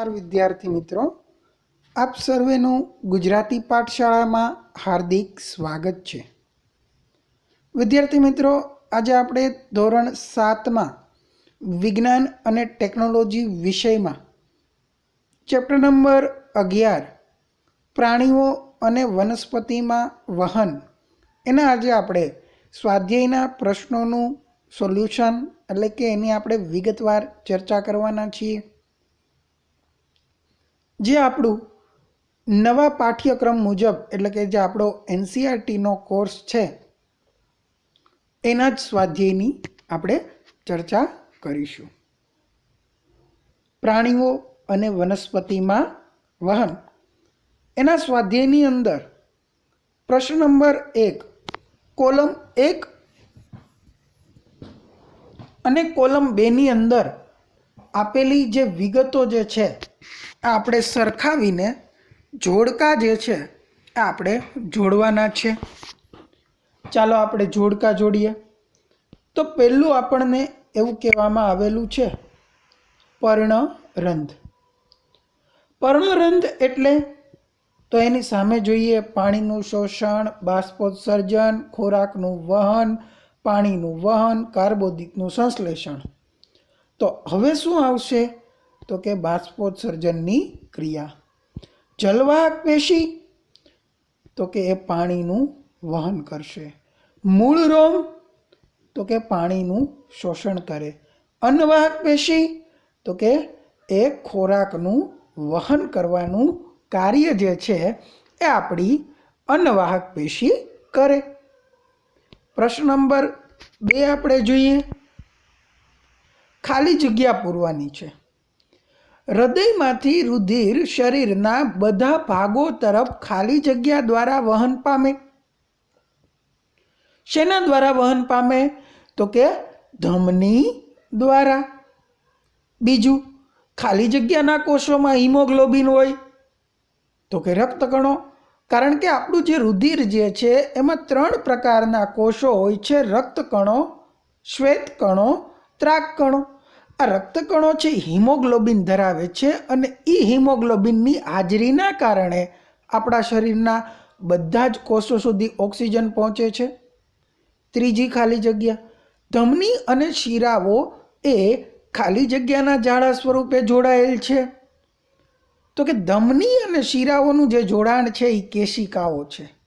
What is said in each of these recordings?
નમસ્કાર વિદ્યાર્થી મિત્રો. આપ સર્વેનું ગુજરાતી પાઠશાળામાં હાર્દિક સ્વાગત છે. વિદ્યાર્થી મિત્રો, આજે આપણે ધોરણ સાતમાં વિજ્ઞાન અને ટેકનોલોજી વિષયમાં ચેપ્ટર નંબર અગિયાર, પ્રાણીઓ અને વનસ્પતિમાં વહન, એના આજે આપણે સ્વાધ્યાયના પ્રશ્નોનું સોલ્યુશન, એટલે કે એની આપણે વિગતવાર ચર્ચા કરવાના છીએ. જે આપણું નવા પાઠ્યક્રમ મુજબ, એટલે કે જે આપણો એનસીઆરટીનો કોર્સ છે, એના જ સ્વાધ્યાયની આપણે ચર્ચા કરીશું. પ્રાણીઓ અને વનસ્પતિમાં વહન. એના સ્વાધ્યાયની અંદર પ્રશ્ન નંબર એક, કોલમ એક અને કોલમ બેની અંદર આપેલી જે વિગતો જે છે, એ આપણે સરખાવીને જોડકા જે છે, એ આપણે જોડવાના છે. ચાલો આપણે જોડકા જોડીએ. તો પહેલું આપણને એવું કહેવામાં આવેલું છે, પર્ણરંધ. પર્ણરંધ એટલે તો એની સામે જોઈએ, પાણીનું શોષણ, બાષ્પોત્સર્જન, ખોરાકનું વહન, પાણીનું વહન કાર્બોદિતનું સંશ્લેષણ. તો હવે શું આવશે? તો કે બાષ્પોત્સર્જનની ક્રિયા. જલવાહક પેશી? તો કે એ પાણીનું વહન કરશે. મૂળ રોમ? તો કે પાણીનું શોષણ કરે. અન્નવાહક પેશી? તો કે એ ખોરાકનું વહન કરવાનું કાર્ય જે છે એ આપણી અન્નવાહક પેશી કરે. પ્રશ્ન નંબર બે આપણે જોઈએ. ખાલી જગ્યા પૂરવાની છે. હૃદયમાંથી રુધિર શરીરના બધા ભાગો તરફ ખાલી જગ્યા દ્વારા વહન પામે. શેના દ્વારા વહન પામે? તો કે ધમની દ્વારા. બીજું, ખાલી જગ્યાના કોષોમાં હિમોગ્લોબિન હોય, તો કે રક્તકણો. કારણ કે આપણું જે રુધિર જે છે, એમાં ત્રણ પ્રકારના કોષો હોય છે, રક્તકણો, શ્વેતકણો ત્રાકકણો આ રક્તકણો છે હિમોગ્લોબિન ધરાવે છે અને એ હિમોગ્લોબિનની હાજરીના કારણે આપણા શરીરના બધા જ કોષો સુધી ઓક્સિજન પહોંચે છે. ત્રીજી ખાલી જગ્યા, ધમની અને શિરાઓ એ ખાલી જગ્યાના જાળા સ્વરૂપે જોડાયેલ છે. તો કે ધમની અને શિરાઓનું જે જોડાણ છે, એ કેશિકાઓ છે.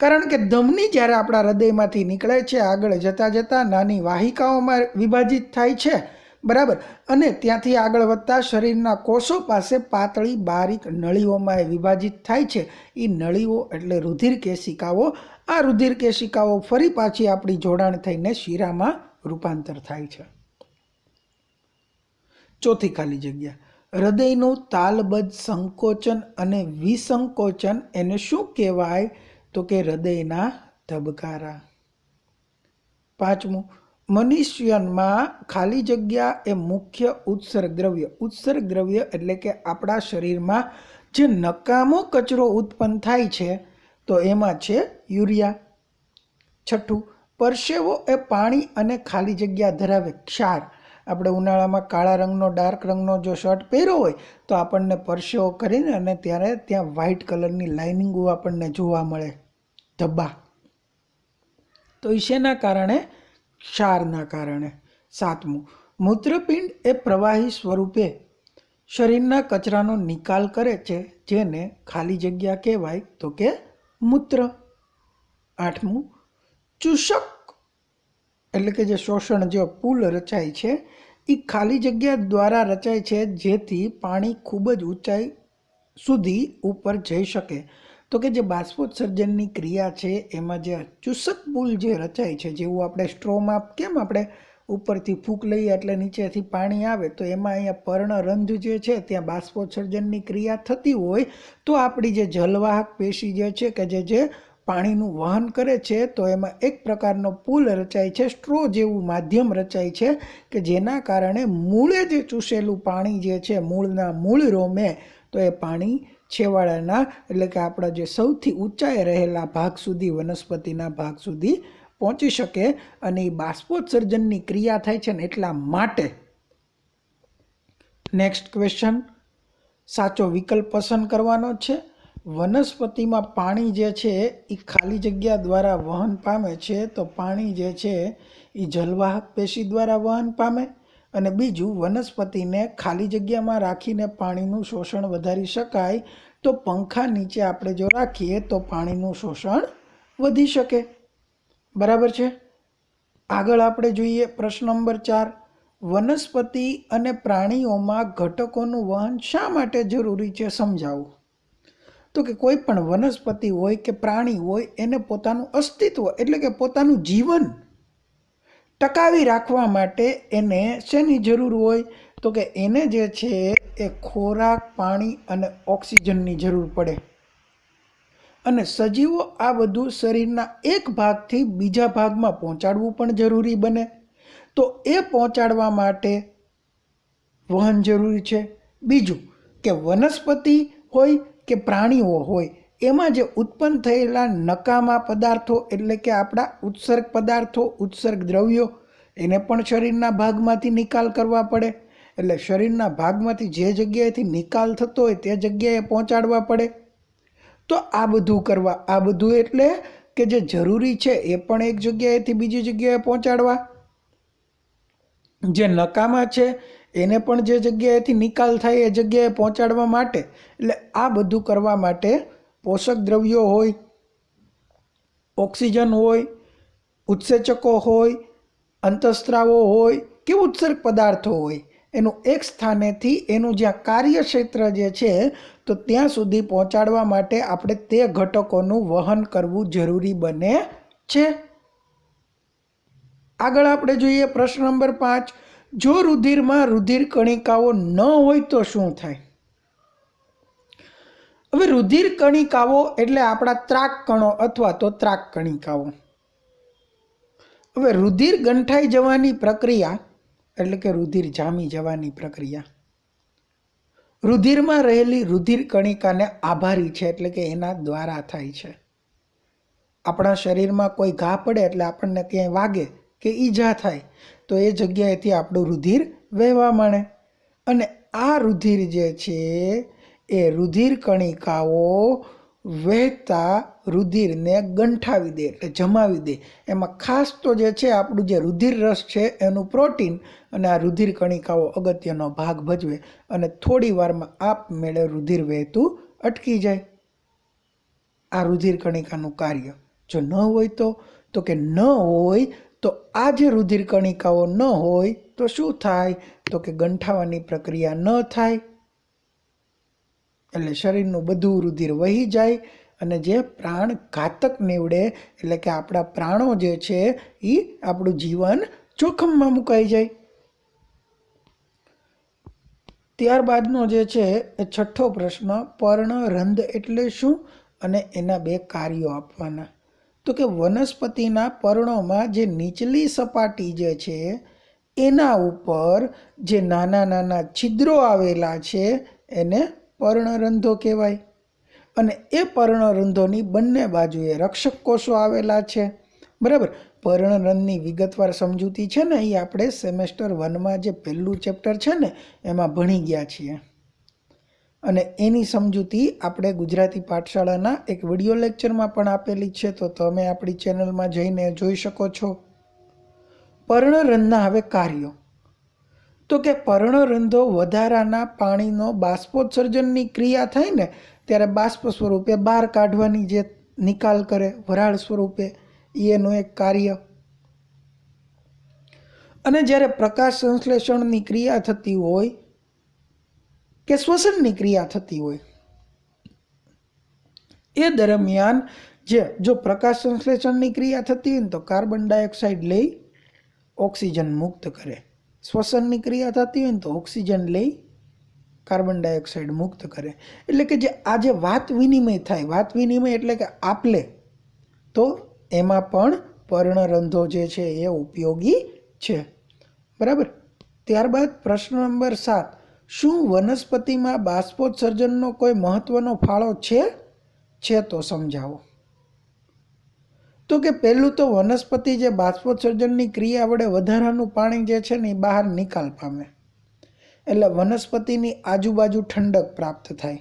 કારણ કે ધમની જ્યારે આપણા હૃદયમાંથી નીકળે છે, આગળ જતાં જતાં નાની વાહિકાઓમાં વિભાજિત થાય છે, બરાબર? અને ત્યાંથી આગળ વધતા શરીરના કોષો પાસે પાતળી બારીક નળીઓમાં એ વિભાજિત થાય છે. એ નળીઓ એટલે રુધિર કેશિકાઓ આ રુધિર કેશિકાઓ ફરી પાછી આપણી જોડાણ થઈને શીરામાં રૂપાંતર થાય છે. ચોથી ખાલી જગ્યા. હૃદયનું તાલબદ્ધ સંકોચન અને વિસંકોચન એને શું કહેવાય? તો કે હૃદયના ધબકારા. પાંચમું મનુષ્યમાં ખાલી જગ્યા એ મુખ્ય ઉત્સર્ગ દ્રવ્ય ઉત્સર્ગ દ્રવ્ય એટલે કે આપણા શરીરમાં જે નકામો કચરો ઉત્પન્ન થાય છે, તો એમાં છે યુરિયા. છઠ્ઠું, પરસેવો એ પાણી અને ખાલી જગ્યા ધરાવે ક્ષાર. આપણે ઉનાળામાં કાળા રંગનો, ડાર્ક રંગનો જો શર્ટ પહેર્યો હોય, તો આપણને પરસેવો કરીને અને ત્યારે ત્યાં વ્હાઇટ કલરની લાઇનિંગો આપણને જોવા મળે. ધબ્બા. તો એ શેના કારણે, ક્ષારના કારણે. સાતમું, મૂત્રપિંડ એ પ્રવાહી સ્વરૂપે શરીરના કચરાનો નિકાલ કરે છે, જેને ખાલી જગ્યા કહેવાય તો કે મૂત્ર. આઠમું, ચૂષક, એટલે કે જે શોષણ જે પુલ રચાય છે એ ખાલી જગ્યા દ્વારા રચાય છે, જેથી પાણી ખૂબ જ ઊંચાઈ સુધી ઉપર જઈ શકે. તો કે જે બાષ્પોત્સર્જનની ક્રિયા છે, એમાં જે ચૂસક પુલ જે રચાય છે, જેવું આપણે સ્ટ્રોમાં કેમ આપણે ઉપરથી ફૂંક લઈએ એટલે નીચેથી પાણી આવે, તો એમાં અહીંયા પર્ણરંધ જે છે, ત્યાં બાષ્પોત્સર્જનની ક્રિયા થતી હોય, તો આપણી જે જલવાહક પેશી જે છે કે જે જે પાણીનું વહન કરે છે, તો એમાં એક પ્રકારનો પુલ રચાય છે, સ્ટ્રો જેવું માધ્યમ રચાય છે, કે જેના કારણે મૂળે જે ચૂસેલું પાણી જે છે, મૂળના મૂળ રોમે, તો એ પાણી છેવાડાના, એટલે કે આપણા જે સૌથી ઊંચાઈ રહેલા ભાગ સુધી, વનસ્પતિના ભાગ સુધી પહોંચી શકે અને એ બાષ્પોત્સર્જનની ક્રિયા થાય છે ને એટલા માટે. નેક્સ્ટ ક્વેશ્ચન સાચો વિકલ્પ પસંદ કરવાનો છે. વનસ્પતિમાં પાણી જે છે, એ ખાલી જગ્યા દ્વારા વહન પામે છે, તો પાણી જે છે, એ જલવાહક પેશી દ્વારા વહન પામે. અને બીજું, વનસ્પતિને ખાલી જગ્યામાં રાખીને પાણીનું શોષણ વધારી શકાય, તો પંખા નીચે આપણે જો રાખીએ, તો પાણીનું શોષણ વધી શકે. બરાબર છે? આગળ આપણે જોઈએ પ્રશ્ન નંબર ચાર. વનસ્પતિ અને પ્રાણીઓમાં ઘટકોનું વહન શા માટે જરૂરી છે સમજાવું? તો કે કોઈ પણ વનસ્પતિ હોય કે પ્રાણી હોય, એને પોતાનું અસ્તિત્વ, એટલે કે પોતાનું જીવન ટકાવી રાખવા માટે એને શેની જરૂર હોય? તો કે એને જે છે એ ખોરાક, પાણી અને ઓક્સિજનની જરૂર પડે. અને સજીવો આ બધું શરીરના એક ભાગથી બીજા ભાગમાં પહોંચાડવું પણ જરૂરી બને. તો એ પહોંચાડવા માટે વહન જરૂરી છે. બીજું કે વનસ્પતિ હોય કે પ્રાણીઓ હોય એમાં જે ઉત્પન્ન થયેલા નકામા પદાર્થો એટલે કે આપણા ઉત્સર્ગ પદાર્થો, ઉત્સર્ગ દ્રવ્યો, એને પણ શરીરના ભાગમાંથી નિકાલ કરવા પડે. એટલે શરીરના ભાગમાંથી જે જગ્યાએથી નિકાલ થતો હોય તે જગ્યાએ પહોંચાડવા પડે. તો આ બધું કરવા, આ બધું એટલે કે જે જરૂરી છે એ પણ એક જગ્યાએથી બીજી જગ્યાએ પહોંચાડવા. જે નકામા છે, એને પણ જે જગ્યાએથી નિકાલ થાય એ જગ્યાએ પહોંચાડવા માટે. એટલે આ બધું કરવા માટે પોષક દ્રવ્યો હોય, ઓક્સિજન હોય, ઉત્સેચકો હોય, અંતઃસ્ત્રાવો હોય કે ઉત્સર્ગ પદાર્થો હોય, એનું એક સ્થાનેથી એનું જ્યાં કાર્યક્ષેત્ર જે છે, તો ત્યાં સુધી પહોંચાડવા માટે આપણે તે ઘટકોનું વહન કરવું જરૂરી બને છે. આગળ આપણે જોઈએ પ્રશ્ન નંબર પાંચ. જો રુધિરમાં રુધિર કણિકાઓ ન હોય તો શું થાય? હવે રુધિર કણિકાઓ એટલે આપણા ત્રાક કણો અથવા તો ત્રાક કણિકાઓ હવે રુધિર ગંઠાઈ જવાની પ્રક્રિયા એટલે કે રુધિર જામી જવાની પ્રક્રિયા. રુધિરમાં રહેલી રુધિર કણિકાને આભારી છે એટલે કે એના દ્વારા થાય છે. આપણા શરીરમાં કોઈ ઘા પડે એટલે આપણને ક્યાંય વાગે કે ઈજા થાય, તો એ જગ્યાએથી આપણું રુધિર વહેવા માંડે. અને આ રુધિર જે છે એ રુધિર કણિકાઓ વહેતા રુધિરને ગંઠાવી દે એટલે જમાવી દે. એમાં ખાસ તો જે છે, આપણું જે રુધિર રસ છે, એનું પ્રોટીન અને આ રુધિર કણિકાઓ અગત્યનો ભાગ ભજવે અને થોડી વારમાં આપમેળે રુધિર વહેતું અટકી જાય. આ રુધિર કણિકાનું કાર્ય જો ન હોય તો તો કે ન હોય તો આ જે રુધિર કણિકાઓ ન હોય તો શું થાય? તો કે ગંઠાવાની પ્રક્રિયા ન થાય. એટલે શરીરનું બધું રુધિર વહી જાય અને જે પ્રાણ ઘાતક નીવડે, એટલે કે આપણા પ્રાણો જે છે એ આપણું જીવન જોખમમાં મુકાઈ જાય. ત્યારબાદનો જે છે, એ છઠ્ઠો પ્રશ્ન પર્ણરંધ એટલે શું? અને એના બે કાર્યો આપવાના. તો કે વનસ્પતિના પર્ણોમાં જે નીચલી સપાટી જે છે, એના ઉપર જે નાના નાના છિદ્રો આવેલા છે, એને પર્ણરંધો કહેવાય. અને એ પર્ણરંધોની બંને બાજુએ રક્ષક કોષો આવેલા છે. બરાબર? પર્ણરંધની વિગતવાર સમજૂતી છે ને એ આપણે સેમેસ્ટર વનમાં જે પહેલું ચેપ્ટર છે ને, એમાં ભણી ગયા છીએ. અને એની સમજૂતી આપણે ગુજરાતી પાઠશાળાના એક વીડિયો લેક્ચરમાં પણ આપેલી છે, તો તમે આપણી ચેનલમાં જઈને જોઈ શકો છો. પર્ણરંધના હવે કાર્યો. તો કે પર્ણરંધો વધારાના પાણીનો બાષ્પોત્સર્જનની ક્રિયા થાય ને, ત્યારે બાષ્પ સ્વરૂપે બહાર કાઢવાની જે નિકાલ કરે, વરાળ સ્વરૂપે એનું એક કાર્ય. અને જ્યારે પ્રકાશ સંશ્લેષણની ક્રિયા થતી હોય કે શ્વસનની ક્રિયા થતી હોય, એ દરમિયાન જે, જો પ્રકાશ સંશ્લેષણની ક્રિયા થતી હોય ને, તો કાર્બન ડાયોક્સાઇડ લઈ ઓક્સિજન મુક્ત કરે. શ્વસનની ક્રિયા થતી હોય ને તો ઓક્સિજન લઈ કાર્બન ડાયોક્સાઇડ મુક્ત કરે. એટલે કે જે આ જે વાત વિનિમય થાય, વાત વિનિમય એટલે કે આપલે, તો એમાં પણ પર્ણરંધો જે છે એ ઉપયોગી છે. બરાબર? ત્યારબાદ પ્રશ્ન નંબર સાત, શું વનસ્પતિમાં બાષ્પોત્સર્જનનો કોઈ મહત્ત્વનો ફાળો છે? છે તો સમજાવો. તો કે પહેલું તો વનસ્પતિ જે બાષ્પોત્સર્જનની ક્રિયા વડે વધારાનું પાણી જે છે ને એ બહાર નિકાલ પામે. એટલે વનસ્પતિની આજુબાજુ ઠંડક પ્રાપ્ત થાય.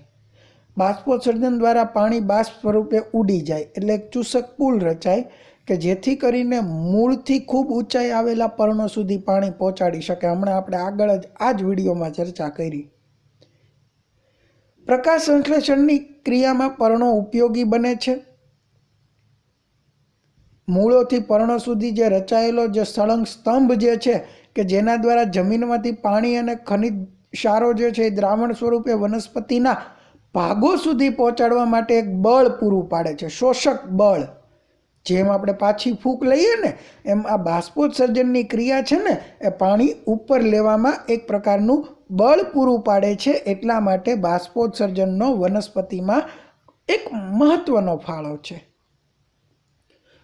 બાષ્પોત્સર્જન દ્વારા પાણી બાષ્પ સ્વરૂપે ઉડી જાય. એટલે એક ચૂસક પુલ રચાય કે જેથી કરીને મૂળથી ખૂબ ઊંચાઈ આવેલા પર્ણો સુધી પાણી પહોંચાડી શકે. હમણાં આપણે આગળ જ આ જ વિડીયોમાં ચર્ચા કરી. પ્રકાશ સંશ્લેષણની ક્રિયામાં પર્ણો ઉપયોગી બને છે. મૂળોથી પર્ણો સુધી જે રચાયેલો જે સળંગ સ્તંભ જે છે, કે જેના દ્વારા જમીનમાંથી પાણી અને ખનિજ ક્ષારો જે છે એ દ્રાવણ સ્વરૂપે વનસ્પતિના ભાગો સુધી પહોંચાડવા માટે એક બળ પૂરું પાડે છે, શોષક બળ. જેમ આપણે પાછી ફૂંક લઈએ ને, એમ આ બાષ્પોત્સર્જનની ક્રિયા છે ને, એ પાણી ઉપર લેવામાં એક પ્રકારનું બળ પૂરું પાડે છે, એટલા માટે બાષ્પોત્સર્જનનો વનસ્પતિમાં એક મહત્ત્વનો ફાળો છે.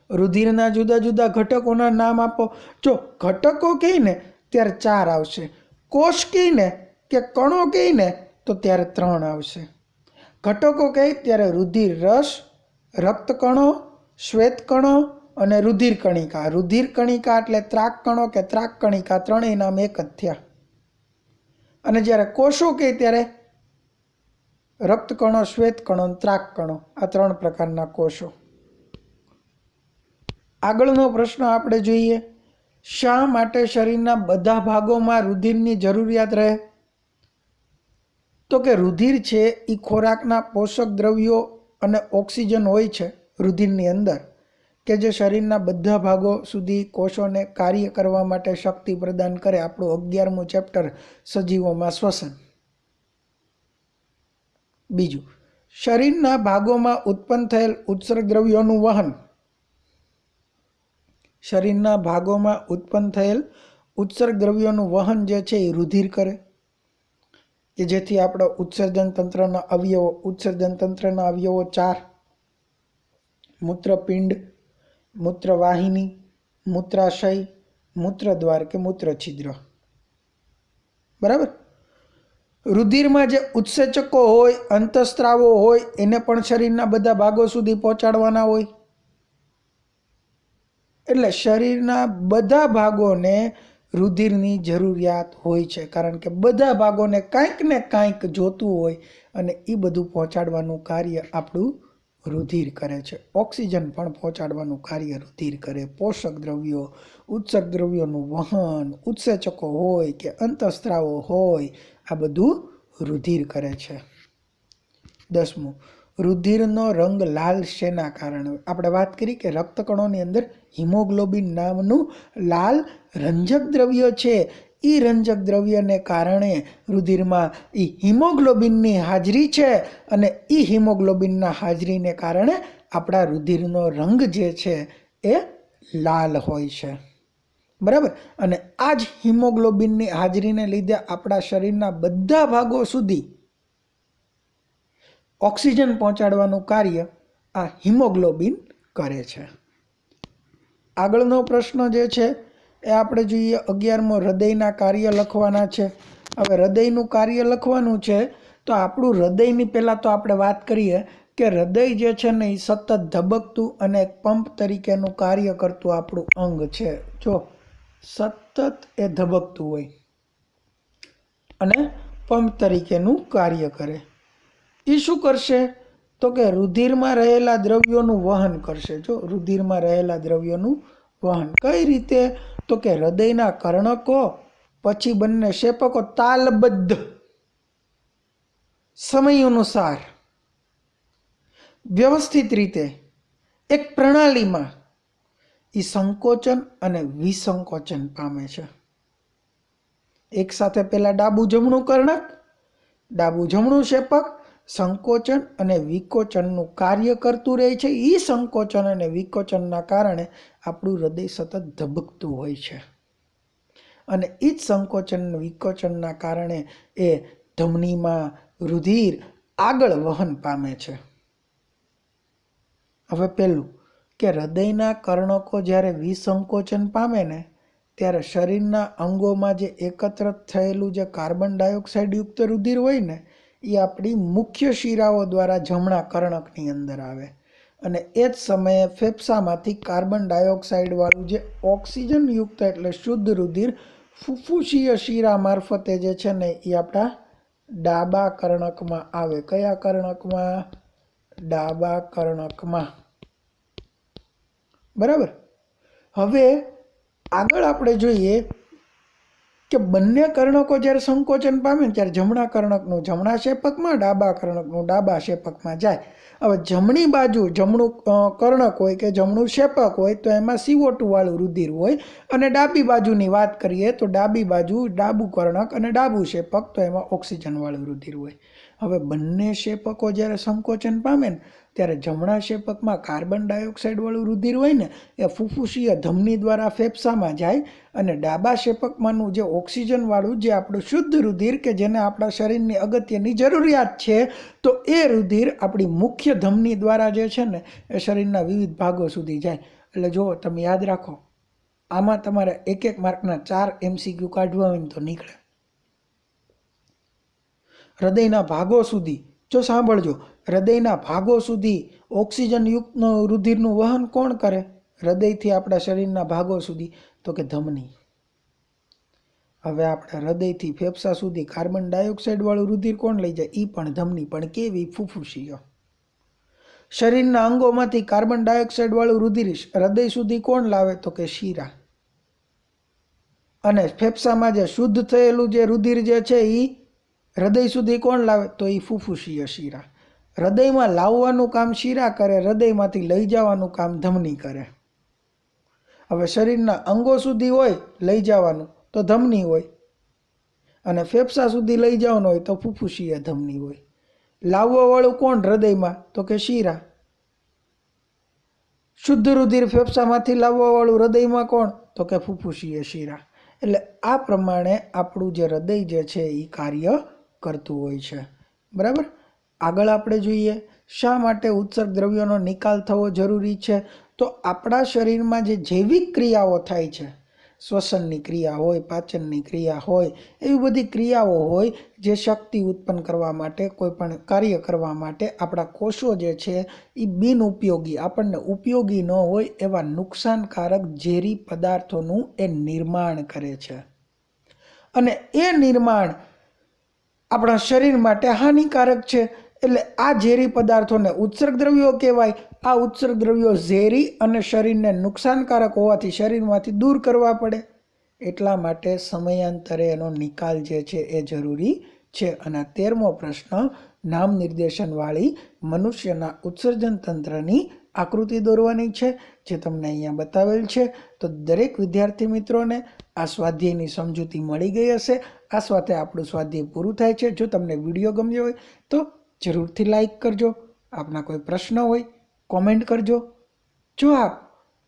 રુધિરના જુદા જુદા ઘટકોના નામ આપો. જો ઘટકો કહીને ત્યારે ચાર આવશે. કોષ કહીને કે કણો કહીને તો ત્યારે ત્રણ આવશે. ઘટકો કહે ત્યારે રુધિર રસ, રક્તકણો, શ્વેતકણો અને રુધિર કણિકા રુધિર કણિકા એટલે ત્રાકકણો કે ત્રાક કણિકા ત્રણેય નામ એક જ થયા. અને જ્યારે કોષો કહે ત્યારે રક્તકણો, શ્વેતકણો અને ત્રાક કણો આ ત્રણ પ્રકારના કોષો. આગળનો પ્રશ્ન આપણે જોઈએ, શા માટે શરીરના બધા ભાગોમાં રુધિરની જરૂરિયાત રહે? તો કે રુધિર છે એ ખોરાકના પોષક દ્રવ્યો અને ઓક્સિજન હોય છે રુધિરની અંદર, કે જે શરીરના બધા ભાગો સુધી કોષોને કાર્ય કરવા માટે શક્તિ પ્રદાન કરે, આપણું અગિયારમું ચેપ્ટર સજીવોમાં શ્વસન. બીજું, શરીરના ભાગોમાં ઉત્પન્ન થયેલ ઉત્સર્ગ દ્રવ્યોનું વહન. શરીરના ભાગોમાં ઉત્પન્ન થયેલ ઉત્સર્ગ દ્રવ્યોનું વહન જે છે એ રુધિર કરે, કે જેથી આપણો ઉત્સર્જન તંત્રના અવયવો, ઉત્સર્જન તંત્રના અવયવો ચાર. મૂત્રપિંડ, મૂત્રવાહિની, મૂત્રાશય, મૂત્રદ્વાર કે મૂત્રછિદ્ર. બરાબર? રુધિરમાં જે ઉત્સેચકો હોય, અંતસ્ત્રાવો હોય, એને પણ શરીરના બધા ભાગો સુધી પહોંચાડવાના હોય. એટલે શરીરના બધા ભાગોને રુધિરની જરૂરિયાત હોય છે. કારણ કે બધા ભાગોને કાંઈક ને કાંઈક જોતું હોય અને એ બધું પહોંચાડવાનું કાર્ય આપણું રુધિર કરે છે. ઓક્સિજન પણ પહોંચાડવાનું કાર્ય રુધિર કરે. પોષક દ્રવ્યો ઉત્સર્ગ દ્રવ્યોનું વહન, ઉત્સેચકો હોય કે અંતસ્ત્રાવો હોય, આ બધું રુધિર કરે છે. દસમું રુધિરનો રંગ લાલ શેના કારણે? આપણે વાત કરી કે રક્તકણોની અંદર હિમોગ્લોબિન નામનું લાલ રંજક દ્રવ્ય છે. એ રંજક દ્રવ્યને કારણે રુધિરમાં એ હિમોગ્લોબિનની હાજરી છે અને એ હિમોગ્લોબિનના હાજરીને કારણે આપણા રુધિરનો રંગ જે છે એ લાલ હોય છે. બરાબર? અને આ જ હિમોગ્લોબિનની હાજરીને લીધે આપણા શરીરના બધા ભાગો સુધી ઓક્સિજન પહોંચાડવાનું કાર્ય આ હિમોગ્લોબિન કરે છે. આગળનો પ્રશ્ન જે છે, એ આપણે જોઈએ અગિયારમો હૃદયના કાર્ય લખવાના છે. હવે હૃદયનું કાર્ય લખવાનું છે, તો આપણું હૃદયની પહેલાં તો આપણે વાત કરીએ કે હૃદય જે છે ને, એ સતત ધબકતું અને પંપ તરીકેનું કાર્ય કરતું આપણું અંગ છે. જો સતત એ ધબકતું હોય અને પંપ તરીકેનું કાર્ય કરે. એ શું કરશે? તો કે રુધિરમાં રહેલા દ્રવ્યોનું વહન કરશે. જો રુધિરમાં રહેલા દ્રવ્યોનું વહન કઈ રીતે? તો કે હૃદયના કર્ણકો, પછી બંને શેપકો તાલબદ્ધ. સમય અનુસાર વ્યવસ્થિત રીતે. એક પ્રણાલીમાં એ સંકોચન અને વિસંકોચન પામે છે. એકસાથે પહેલાં ડાબુ જમણું કર્ણક, ડાબુ જમણું શેપક સંકોચન અને વિકોચનનું કાર્ય કરતું રહે છે. એ સંકોચન અને વિકોચનના કારણે આપણું હૃદય સતત ધબકતું હોય છે. અને એ જ સંકોચન વિકોચનના કારણે એ ધમનીમાં રુધિર આગળ વહન પામે છે. હવે પહેલું કે હૃદયના કર્ણકો જ્યારે વિસંકોચન પામે ને, ત્યારે શરીરના અંગોમાં જે એકત્ર થયેલું જે કાર્બન ડાયોક્સાઇડ યુક્ત રુધિર હોય ને એ આપણી મુખ્ય શિરાઓ દ્વારા જમણા કર્ણકની અંદર આવે. અને એ જ સમયે ફેફસામાંથી કાર્બન ડાયોક્સાઇડવાળું જે ઓક્સિજનયુક્ત એટલે શુદ્ધ રુધિર ફુફુસીય શીરા મારફતે જે છે ને એ આપણા ડાબા કર્ણકમાં આવે. કયા કર્ણકમાં? ડાબા કર્ણકમાં. બરાબર? હવે આગળ આપણે જોઈએ કે બંને કર્ણકો જ્યારે સંકોચન પામે ત્યારે જમણા કર્ણકનું જમણા શેપકમાં, ડાબા કર્ણકનું ડાબા શેપકમાં જાય. હવે જમણી બાજુ જમણું કર્ણક હોય કે જમણું શેપક હોય તો એમાં સીઓટુવાળું રુધિર હોય અને ડાબી બાજુની વાત કરીએ તો ડાબી બાજુ ડાબું કર્ણક અને ડાબું શેપક તો એમાં ઓક્સિજનવાળું રુધિર હોય. હવે બંને શેપકો જ્યારે સંકોચન પામે ને ત્યારે જમણા શેપકમાં કાર્બન ડાયોક્સાઇડવાળું રુધિર હોય ને, એ ફુફુસીય ધમની દ્વારા ફેફસામાં જાય અને ડાબા શેપકમાંનું જે ઓક્સિજનવાળું, જે આપણું શુદ્ધ રુધિર કે જેને આપણા શરીરની અગત્યની જરૂરિયાત છે, તો એ રુધિર આપણી મુખ્ય ધમની દ્વારા જે છે ને, એ શરીરના વિવિધ ભાગો સુધી જાય. એટલે જુઓ, તમે યાદ રાખો, આમાં તમારે એક એક માર્કના ચાર એમસીક્યુ કાઢવા હોય તો નીકળે. હૃદયના ભાગો સુધી જો સાંભળજો, હૃદયના ભાગો સુધી ઓક્સિજનયુક્ત રુધિરનું વહન કોણ કરે? હૃદયથી આપણા શરીરના ભાગો સુધી, તો કે ધમની. હવે આપણે હૃદયથી ફેફસા સુધી કાર્બન ડાયોક્સાઇડવાળું રુધિર કોણ લઈ જાય? એ પણ ધમની, પણ કેવી ફૂફૂસીઓ શરીરના અંગોમાંથી કાર્બન ડાયોક્સાઇડવાળું રુધિર હૃદય સુધી કોણ લાવે? તો કે શીરા. અને ફેફસામાં જે શુદ્ધ થયેલું જે રુધિર જે છે એ હૃદય સુધી કોણ લાવે? તો એ ફુફુસીય શીરા. હૃદયમાં લાવવાનું કામ શીરા કરે, હૃદયમાંથી લઈ જવાનું કામ ધમની કરે. હવે શરીરના અંગો સુધી હોય, લઈ જવાનું, તો ધમની હોય. અને ફેફસા સુધી લઈ જવાનું હોય, તો ફુફુસીય ધમની હોય. લાવવાવાળું કોણ હૃદયમાં? તો કે શીરા. શુદ્ધ રુધિર ફેફસામાંથી લાવવાવાળું હૃદયમાં કોણ? તો કે ફુફુસીય શીરા. એટલે આ પ્રમાણે આપણું જે હૃદય જે છે એ કાર્ય કરતું હોય છે. બરાબર? આગળ આપણે જોઈએ, શા માટે ઉત્સર્ગ દ્રવ્યોનો નિકાલ થવો જરૂરી છે? તો આપણા શરીરમાં જે જૈવિક ક્રિયાઓ થાય છે, શ્વસનની ક્રિયા હોય, પાચનની ક્રિયા હોય, એવી બધી ક્રિયાઓ હોય જે શક્તિ ઉત્પન્ન કરવા માટે, કોઈ પણ કાર્ય કરવા માટે આપણા કોષો જે છે એ બિનઉપયોગી આપણને ઉપયોગી ન હોય એવા નુકસાનકારક ઝેરી પદાર્થોનું એ નિર્માણ કરે છે. અને એ નિર્માણ આપણા શરીર માટે હાનિકારક છે. એટલે આ ઝેરી પદાર્થોને ઉત્સર્ગ દ્રવ્યો કહેવાય. આ ઉત્સર્ગ દ્રવ્યો ઝેરી અને શરીરને નુકસાનકારક હોવાથી શરીરમાંથી દૂર કરવા પડે. એટલા માટે સમયાંતરે એનો નિકાલ જે છે એ જરૂરી છે. અને તેરમો પ્રશ્ન નામ નિર્દેશનવાળી મનુષ્યના ઉત્સર્જન તંત્રની આકૃતિ દોરવાની છે, જે તમને અહીંયા બતાવેલ છે. તો દરેક વિદ્યાર્થી મિત્રોને આ સ્વાધ્યાયની સમજૂતી મળી ગઈ હશે. આ સાથે આપણું સ્વાધ્યાય પૂરું થાય છે. જો તમને વીડિયો ગમ્યો હોય, તો જરૂરથી લાઈક કરજો. આપના કોઈ પ્રશ્ન હોય, કોમેન્ટ કરજો. જો આપ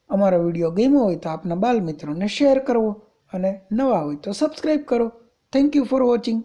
અમારો વીડિયો ગમ્યો હોય, તો આપના બાલ મિત્રોને શેર કરવો અને નવા હોય, તો સબસ્ક્રાઈબ કરો. Thank you for watching